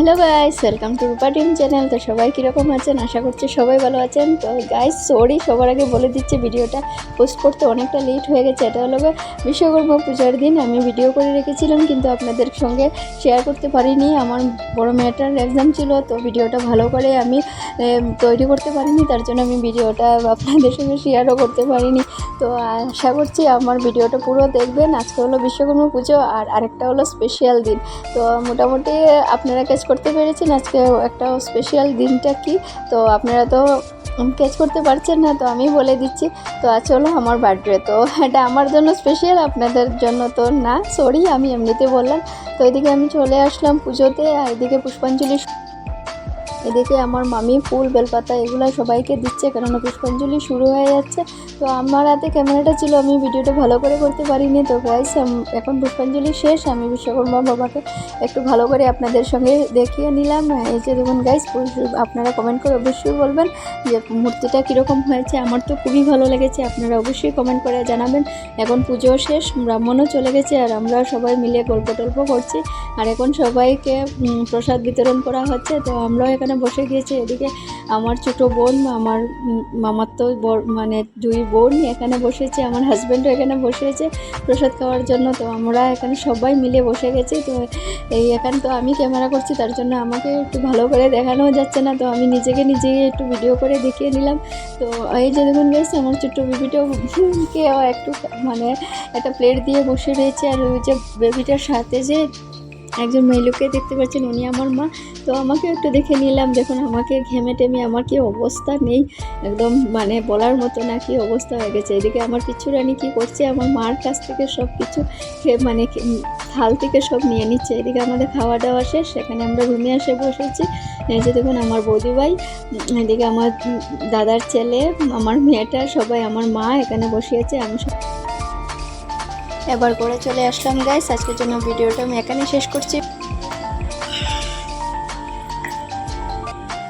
Hello guys, welcome to Rupa team channel. তো সবাই কীরকম আছেন? আশা করছি সবাই ভালো আছেন। তো গাইস সরি সবার আগে বলে দিচ্ছি, ভিডিওটা পোস্ট করতে অনেকটা লেট হয়ে গেছে। এটা হলো বিশ্বকর্মা পূজার দিন। আমি ভিডিও করে রেখেছিলাম, কিন্তু আপনাদের সঙ্গে শেয়ার করতে পারিনি। আমার বড় মেয়েটার এক্সাম ছিল, তো ভিডিওটা ভালো করে আমি তৈরি করতে পারিনি। তার জন্য আমি ভিডিওটা আপনাদের সঙ্গে শেয়ারও করতে পারিনি। তো আশা করছি আমার ভিডিওটা পুরো দেখবেন। আজকে হলো বিশ্বকর্মা পুজো আর আরেকটা হলো স্পেশাল দিন। তো মোটামুটি আপনারা ক্যাচ করতে পেরেছেন আজকে একটা স্পেশাল দিনটা কি? তো আপনারা তো ক্যাচ করতে পারছেন না, তো আমি বলে দিচ্ছি। তো আজ হলো আমার বার্থডে তো এটা আমার জন্য স্পেশাল আপনাদের জন্য তো না সরি আমি এমনিতে বললাম। তো এদিকে আমি চলে আসলাম পুজোতে, আর এদিকে পুষ্পাঞ্জলি এদিকে আমার মামি ফুল, বেলপাতা এগুলো সবাইকে দিচ্ছে, কেননা পুষ্পাঞ্জলি শুরু হয়ে যাচ্ছে। তো আমার হাতে ক্যামেরাটা ছিল, আমি ভিডিওটা ভালো করে করতে পারিনি। তো গাইস এখন পুষ্পাঞ্জলি শেষ, আমি বিশ্বকর্মা বাবাকে একটু ভালো করে আপনাদের সঙ্গে দেখিয়ে নিলাম। এই যে দেখুন গাইস আপনারা কমেন্ট করে অবশ্যই বলবেন যে মূর্তিটা কীরকম হয়েছে। আমার তো খুবই ভালো লেগেছে, আপনারা অবশ্যই কমেন্ট করে জানাবেন। এখন পুজো শেষ, ব্রাহ্মণও চলে গেছে, আর আমরা সবাই মিলে গল্প টল্প করছি। আর এখন সবাইকে প্রসাদ বিতরণ করা হচ্ছে, তো আমরাও এখানে বসে গিয়েছে। এদিকে আমার ছোটো বোন, আমার মামার তো মানে দুই বোন এখানে বসেছে, আমার হাজব্যান্ডও এখানে বসেছে প্রসাদ খাওয়ার জন্য। তো আমরা এখানে সবাই মিলে বসে গেছি। তো এই এখানে তো আমি ক্যামেরা করছি, তার জন্য আমাকে একটু ভালো করে দেখানো যাচ্ছে না। তো আমি নিজেকে নিজেই একটু ভিডিও করে দেখিয়ে নিলাম। তো এই যে দেখুন গেছে আমার ছোট্ট বেবিটাও একটু মানে একটা প্লেট দিয়ে বসে রয়েছে। আর ওই যে বেবিটার সাথে যে একজন মেয়েলোকে দেখতে পাচ্ছেন, উনি আমার মা। তো আমাকে একটু দেখে নিলাম দেখুন আমাকে ঘেমে টেমে আমার কি অবস্থা নেই। একদম মানে বলার মতো না কি অবস্থা হয়ে গেছে। এদিকে আমার পিছু রানী কী করছে, আমার মার কাছ থেকে সব কিছু মানে থাল থেকে সব নিয়ে নিচ্ছে। এদিকে আমাদের খাওয়া দাওয়া শেষ, সেখানে আমরা রুমে এসে বসেছি। যে দেখুন আমার বৌদি ভাই এদিকে আমার দাদার ছেলে, আমার মেয়েটা, সবাই আমার মা এখানে বসিয়েছে আমি সব এবার করে চলে আসলাম গাইস আজকের জন্য ভিডিওটা আমি এখানে শেষ করছি।